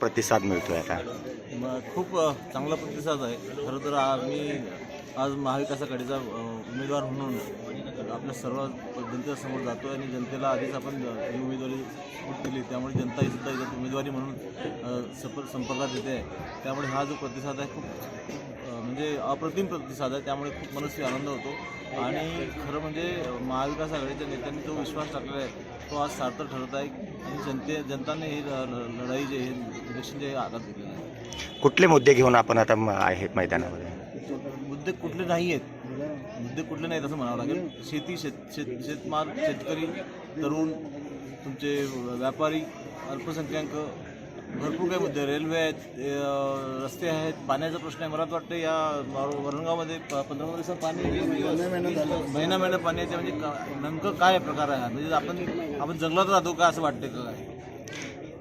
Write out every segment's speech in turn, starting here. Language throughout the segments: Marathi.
प्रतिसाद मिळतोय आता. खूप चांगला प्रतिसाद आहे. खरं तर आम्ही आज महाविकास आघाडीचा उमेदवार म्हणून आपल्या सर्व जनतेसमोर जातो आणि जनतेला आधीच आपण ही उमेदवारी दिली. त्यामुळे जनता ही सुद्धा याच्यात उमेदवारी म्हणून सप संपर्कात येते. त्यामुळे हा जो प्रतिसाद आहे खूप म्हणजे अप्रतिम प्रतिसाद आहे. त्यामुळे खूप मनस्वी आनंद होतो. आणि खरं म्हणजे महाविकास आघाडीच्या नेत्यांनी जो विश्वास टाकलेला आहे तो आज सार्थक ठरत आहे. आणि जनते जनताने ही लढाई जे आहे इलेक्शन जे हातात घेतलेलं आहे. कुठले मुद्दे घेऊन आपण आता म- आहेत मैदानामध्ये? मुद्दे कुठले नाही आहेत मुद्दे कुठले नाहीत असं म्हणावं लागेल. शेती शेत शेत शेतमाल शेतकरी तरुण तुमचे व्यापारी अल्पसंख्याक भरपूर काही मुद्दे. रेल्वे आहेत रस्ते आहेत पाण्याचा प्रश्न आहे. मला तर वाटतं या वर- वरणगावमध्ये प- पंधरा दिवसात पाणी महिना महिना पाणी येते म्हणजे का- नेमकं काय प्रकार आहे? म्हणजे आपण आपण जंगलात राहतो का असं वाटतं का? काय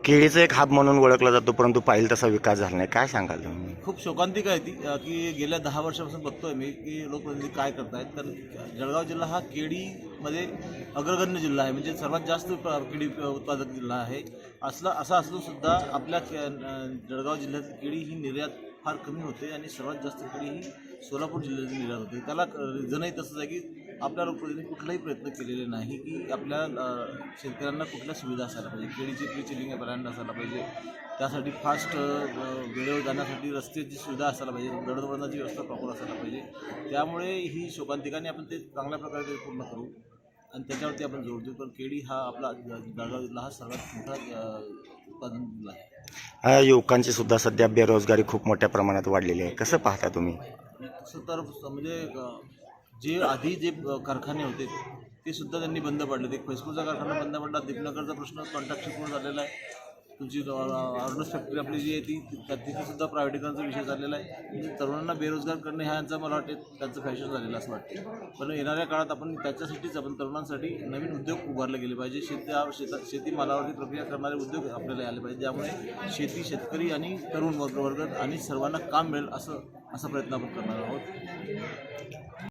केळीचा एक हाब म्हणून ओळखला जातो परंतु पाहिजे तसा विकास झाला नाही. काय सांगाल तुम्ही? खूप शोकांतिक आहे ती अ, की गेल्या दहा वर्षापासून बघतोय मी की लोकप्रतिनिधी काय करतायत. तर जळगाव जिल्हा हा केळीमध्ये अग्रगण्य जिल्हा आहे म्हणजे सर्वात जास्त प- केळी उत्पादक जिल्हा आहे. असला असा असून सुद्धा आपल्या के- अ, जळगाव जिल्ह्यात केळी ही निर्यात फार कमी होते आणि सर्वात जास्त केळी ही सोलापूर जिल्ह्याची निर्यात होते. त्याला रिझनही तसंच आहे की आपल्या लोकप्रतिनिधी कुठलाही प्रयत्न केलेले नाही की आपल्या शेतकऱ्यांना कुठल्या सुविधा असायला पाहिजे. केळीची प्री चिलिंग ब्रँड असायला पाहिजे. त्यासाठी फास्ट वेळेवर जाण्यासाठी रस्त्याची सुविधा असायला पाहिजे. दळणवळणाची व्यवस्था प्रॉपर असायला पाहिजे. त्यामुळे ही शोकांतिकाने आपण ते चांगल्या प्रकारे पूर्ण करू आणि त्याच्यावरती आपण जोर देऊ कारण केळी हा आपला जळगाव जिल्हा हा सर्वात मोठा उत्पादन जिल्हा आहे. अ, युवकांची सुद्धा सध्या बेरोजगारी खूप मोठ्या प्रमाणात वाढलेली आहे. कसं पाहता तुम्ही? तसं तर म्हणजे जे आधी जे कारखाने होते ते सुद्धा त्यांनी बंद पाडले. ते फैसपूरचा कारखाना बंद पडला दीपनगरचा प्रश्न कॉन्ट्रॅक्ट पूर्ण झालेला आहे. तुमची ऑर्डर्स फॅक्टरी आपली जी आहे ती त्या- तिथे प्रायव्हेटीकरणाचा विषय झालेला आहे. म्हणजे तरुणांना बेरोजगार करणे हा यांचा मला वाटते त्यांचं फॅशन झालेलं असं वाटते. पण येणाऱ्या काळात आपण त्याच्यासाठीच आपण तरुणांसाठी नवीन उद्योग उभारले गेले पाहिजे. शेती शेतात शेतीमालावरती प्रक्रिया करणारे उद्योग आपल्याला आले पाहिजे. ज्यामुळे शेती शेतकरी आणि तरुण वर्ग वर्ग आणि सर्वांना काम मिळेल असं असा प्रयत्न आपण करणार आहोत.